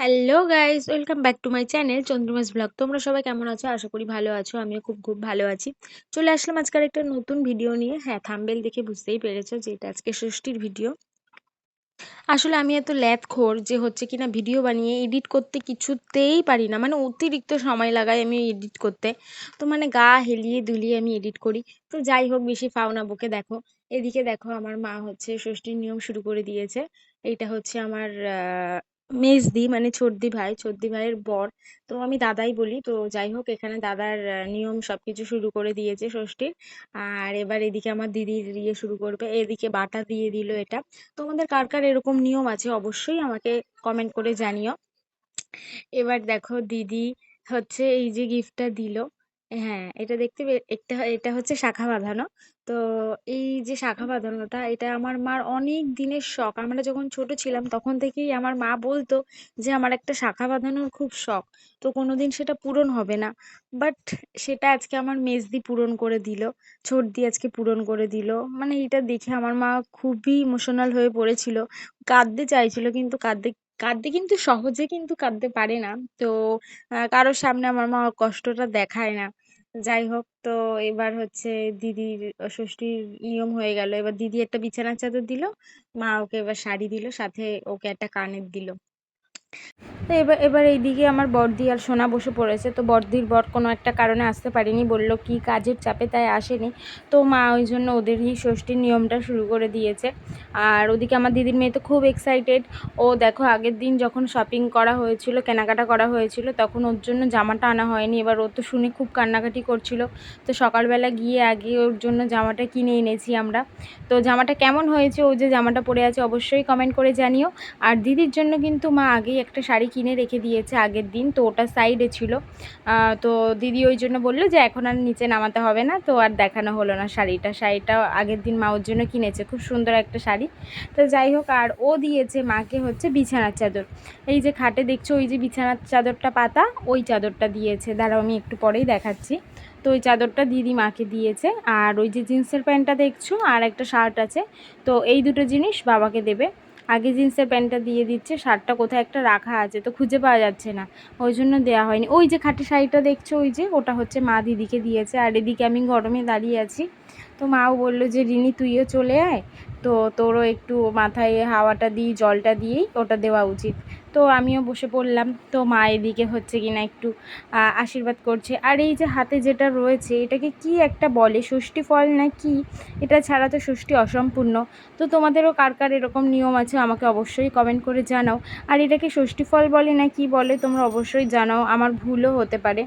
Hello guys welcome back to my channel Chandramas blog তোমরা সবাই কেমন আছো? আশা করি ভালো আছো। আমিও খুব খুব ভালো আছি। চলে আসলাম আজকের একটা নতুন ভিডিও নিয়ে। হ্যাঁ থাম্বেল দেখে বুঝতেই পেরেছ যে এটা আজকে ষষ্ঠীর ভিডিও আসলে আমি এত ল্যাথখোর যে হচ্ছে কিনা ভিডিও বানিয়ে এডিট করতে কিছুতেই পারি না। মানে অতিরিক্ত সময় লাগাই আমি এডিট করতে। তো মানে গা হেলিয়ে দুলিয়ে আমি এডিট করি। তো যাই হোক, বেশি ফাও না, বকে দেখো। এদিকে দেখো, আমার মা হচ্ছে ষষ্ঠীর নিয়ম শুরু করে দিয়েছে। এইটা হচ্ছে আমার মেজদি মানে ছোটদি ভাই ছোটদি ভাইয়ের বর। তো আমি দাদাই বলি, তো যাই হোক, এখানে দাদার নিয়ম সবকিছু শুরু করে দিয়েছে ষষ্ঠীর। আর এবার এদিকে আমার দিদির ইয়ে শুরু করবে, এদিকে বাটা দিয়ে দিল এটা। তোমাদের কার কার এরকম নিয়ম আছে অবশ্যই আমাকে কমেন্ট করে জানিও। এবার দেখো দিদি হচ্ছে এই যে গিফটটা দিল হ্যাঁ এটা দেখতে একটা, এটা হচ্ছে শাখা বাঁধানো। তো এই যে শাখা বাঁধানোটা, এটা আমার মার অনেক দিনের শখ। আমরা যখন ছোট ছিলাম, তখন থেকেই আমার মা বলতো যে, আমার একটা শাখা বাঁধানোর খুব শখ। তো কোনোদিন সেটা পূরণ হবে না। বাট সেটা আজকে আমার মেজদি পূরণ করে দিল। ছোটদি আজকে পূরণ করে দিল। মানে এটা দেখে আমার মা খুবই ইমোশনাল হয়ে পড়েছিল। কাঁদতে চাইছিল কিন্তু কাঁদতে কাঁদতে কিন্তু সহজে কিন্তু কাঁদতে পারে না। তো কারোর সামনে আমার মা কষ্টটা দেখায় না। যাই হোক, তো এবার হচ্ছে দিদির ষষ্ঠীর নিয়ম হয়ে গেল। এবার দিদি একটা বিছানার চাদর দিল, মা ওকে এবার শাড়ি দিল, সাথে ওকে একটা কানের দিল। তো এবার এবার এইদিকে আমার বর্দি আর সোনা বসে পড়েছে। তো বর্দির বর কোনো একটা কারণে আসতে পারিনি, বলল কি কাজের চাপে তাই আসেনি। তো মা ওই জন্য ওদেরই ষষ্ঠীর নিয়মটা শুরু করে দিয়েছে। আর ওদিকে আমার দিদির মেয়ে তো খুব এক্সাইটেড ও দেখো আগের দিন যখন শপিং করা হয়েছিল, কেনাকাটা করা হয়েছিল, তখন ওর জন্য জামাটা আনা হয়নি। এবার ও তো শুনে খুব কান্নাকাটি করছিল। তো সকালবেলা গিয়ে আগে ওর জন্য জামাটা কিনে এনেছি আমরা। তো জামাটা কেমন হয়েছে, ও যে জামাটা পরে আছে অবশ্যই কমেন্ট করে জানিও। আর দিদির জন্য কিন্তু মা আগেই একটা শাড়ি কিনে রেখে দিয়েছে আগের দিন, তো ওটা সাইডে ছিল। তো দিদি ওই জন্য বলল যে, এখন আর নিচে নামাতে হবে না, তো আর দেখানো হলো না শাড়িটা। শাড়িটা আগের দিন মা ওর জন্য কিনেছে, খুব সুন্দর একটা শাড়ি। তো যাই হোক, আর ও দিয়েছে মাকে হচ্ছে বিছানার চাদর। এই যে খাটে দেখছ, ওই যে বিছানার চাদরটা পাতা, ওই চাদরটা দিয়েছে। দাঁড়াও, আমি একটু পরেই দেখাচ্ছি। তো ওই চাদরটা দিদি মাকে দিয়েছে, আর ওই যে জিন্সের প্যান্টটা দেখছ, আর একটা শার্ট আছে। তো এই দুটো জিনিস বাবাকে দেবে। আগে জিন্সের প্যান্টটা দিয়ে দিচ্ছে, শার্টটা কোথায় একটা রাখা আছে, তো খুঁজে পাওয়া যাচ্ছে না। ওই জন্য দেওয়া হয়নি। ওই যে খাটের শাড়িটা দেখছ, ওই যে, ওটা হচ্ছে মা দিদিকে দিয়েছে। আর এদিকে আমি গরমে দাঁড়িয়ে আছি। তো মাও বলল যে, রিনি, তুইও চলে আয়। তো তোরও একটু মাথায় হাওয়াটা দিই, জলটা দিয়েই ওটা দেওয়া উচিত। তো আমিও বসে পড়লাম। তো মা এদিকে হচ্ছে কিনা একটু আশীর্বাদ করছে। আর এই যে হাতে যেটা রয়েছে, এটাকে কি একটা বলে? ষষ্ঠী ফল না কি? এটা ছাড়া তো ষষ্ঠী অসম্পূর্ণ। তো তোমাদেরও কার কার এরকম নিয়ম আছে, আমাকে অবশ্যই কমেন্ট করে জানাও। আর এটাকে ষষ্ঠী ফল বলে না কি বলে, তোমরা অবশ্যই জানাও। আমার ভুলও হতে পারে।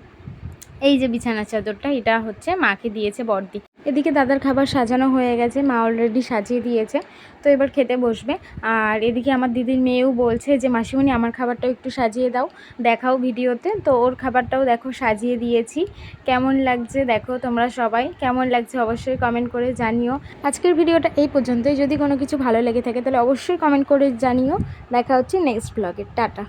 এই যে বিছানা চাদরটা, এটা হচ্ছে মাকে দিয়েছে বড়দি এদিকে দাদার খাবার সাজানো হয়ে গেছে, মা অলরেডি সাজিয়ে দিয়েছে, তো এবার খেতে বসবে। আর এদিকে আমার দিদির মেয়েও বলছে যে, মাসিমণি, আমার খাবারটাও একটু সাজিয়ে দাও, দেখাও ভিডিওতে। তো ওর খাবারটাও দেখো সাজিয়ে দিয়েছি। কেমন লাগছে দেখো তোমরা সবাই, কেমন লাগছে অবশ্যই কমেন্ট করে জানিও। আজকের ভিডিওটা এই পর্যন্তই। যদি কোনো কিছু ভালো লেগে থাকে তাহলে অবশ্যই কমেন্ট করে জানিও। দেখা হচ্ছে নেক্সট ব্লগে টাটা।